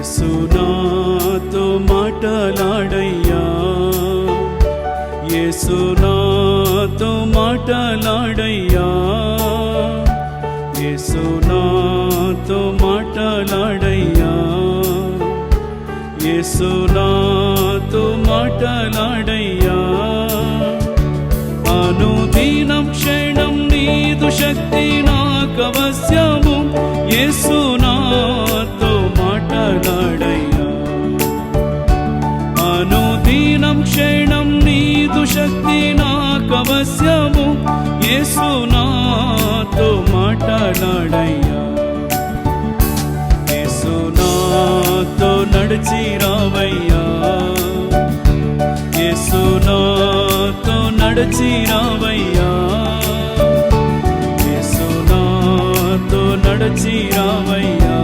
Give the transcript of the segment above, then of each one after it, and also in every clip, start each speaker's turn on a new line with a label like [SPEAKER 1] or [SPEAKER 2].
[SPEAKER 1] ఏసు నాతో మాటలాడయ్యా. ఏసు నాతో మాటలాడయ్యా. ఏసు నాతో మాటలాడయ్యా. ఏసు నాతో మాటలాడయ్యా. అనుదీనం క్షణం నీదు శక్తి నాకవశ్యము. ఏసు యేసునాతో మాటలాడయ్యా యేసునాతో నడిచి రావయ్యా. యేసునాతో నడిచి రావయ్యా. యేసునాతో నడిచి రావయ్యా.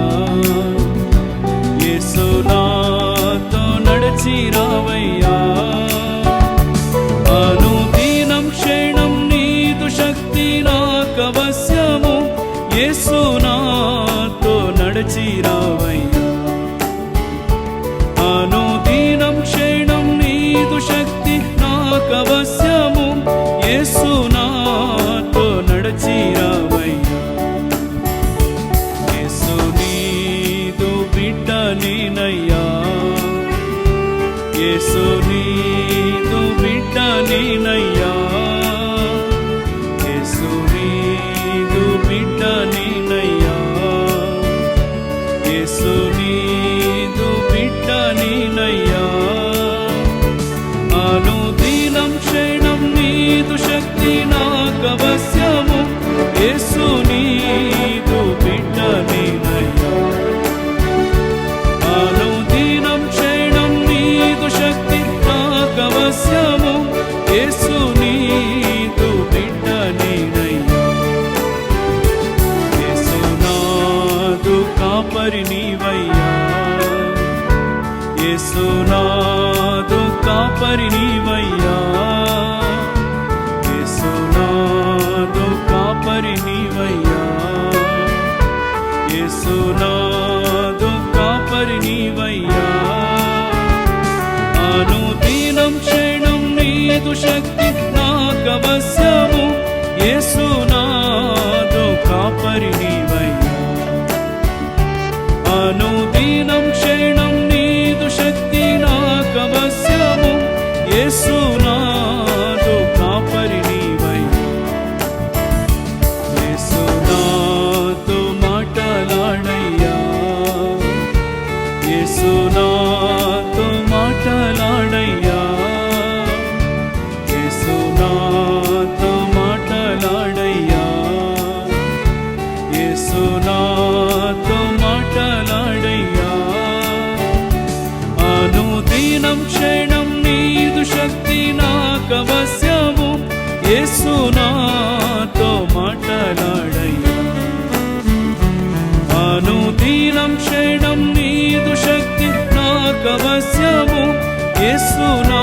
[SPEAKER 1] యేసునాతో నడిచి రావయ్యా అనుదీనం క్షణం నీదు శక్తి నాకవశ్యము యేసునాతో నడిచి రావయ్యా యేసు నీదు బిడ్డ నేనయ్యా. యేసు నీదు బిడ్డ నేనయ్యా. వారి నీవయ్యా. యేసునాదు కాపరి నీవయ్యా. యేసునాథు కాపరి నీవయ్యా. యేసునాథు కాపరి నీవయ్యా. అనుదినం క్షణం నీదు శక్తి నాకవశ్యము యేసు అనుదినం క్షణం నీదు శక్తి నాకవశ్యము. యేసునాతో మాటలాడయ్యా అనుదినం క్షణం నీదు శక్తి నాకవశ్యము. యేసునా